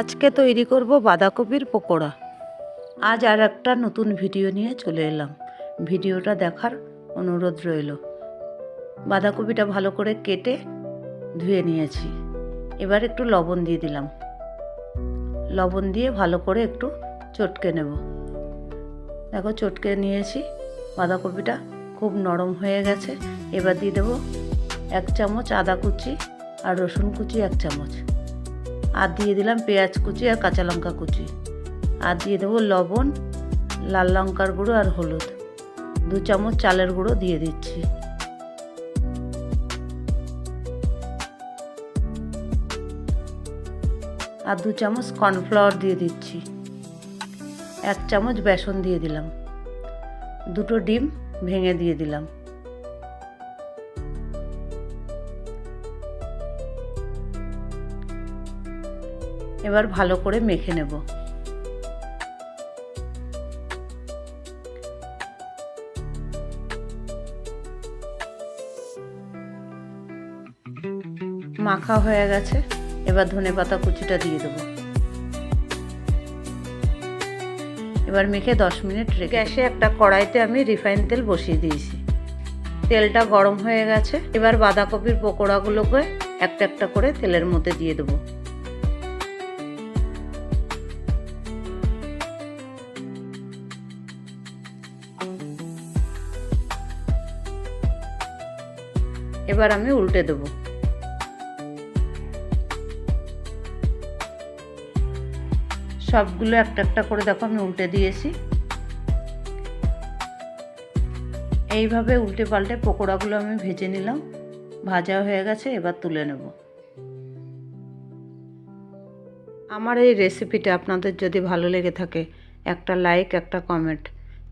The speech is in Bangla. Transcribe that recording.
আজকে তৈরি করব বাঁধাকপির পকোড়া। আজ আর একটা নতুন ভিডিও নিয়ে চলে এলাম। ভিডিওটা দেখার অনুরোধ রইল। বাঁধাকপিটা ভালো করে কেটে ধুয়ে নিয়েছি। এবার একটু লবণ দিয়ে দিলাম। লবণ দিয়ে ভালো করে একটু চটকে নেব। দেখো চটকে নিয়েছি। বাঁধাকপিটা খুব নরম হয়ে গেছে। এবার দিয়ে দেবো এক চামচ আদা কুচি আর রসুন কুচি এক চামচ। আর দিয়ে দিলাম পেঁয়াজ কুচি আর কাঁচা লঙ্কা কুচি। আর দিয়ে দেবো লবণ, লাল লঙ্কার গুঁড়ো আর হলুদ। দু চামচ চালের গুঁড়ো দিয়ে দিচ্ছি। আর দু চামচ কর্নফ্লাওয়ার দিয়ে দিচ্ছি। এক চামচ বেসন দিয়ে দিলাম। দুটো ডিম ভেঙে দিয়ে দিলাম। এবার ভালো করে মেখে নেব। মাখা হয়ে গেছে, এবার ধনে পাতা কুচিটা দিয়ে দেবো। এবার মেখে দশ মিনিট গ্যাসে একটা কড়াইতে আমি রিফাইন তেল বসিয়ে দিয়েছি। তেলটা গরম হয়ে গেছে, এবার বাঁধাকপির পকোড়াগুলোকে একটা একটা করে তেলের মধ্যে দিয়ে দেবো। এবার আমি উল্টে দেবো। সবগুলো একটা একটা করে দেখো, আমি উল্টে দিয়েছি। এইভাবে উল্টে পাল্টে পকোড়াগুলো আমি ভেজে নিলাম। ভাজা হয়ে গেছে, এবার তুলে নেব। আমার এই রেসিপিটা আপনাদের যদি ভালো লেগে থাকে, একটা লাইক একটা কমেন্ট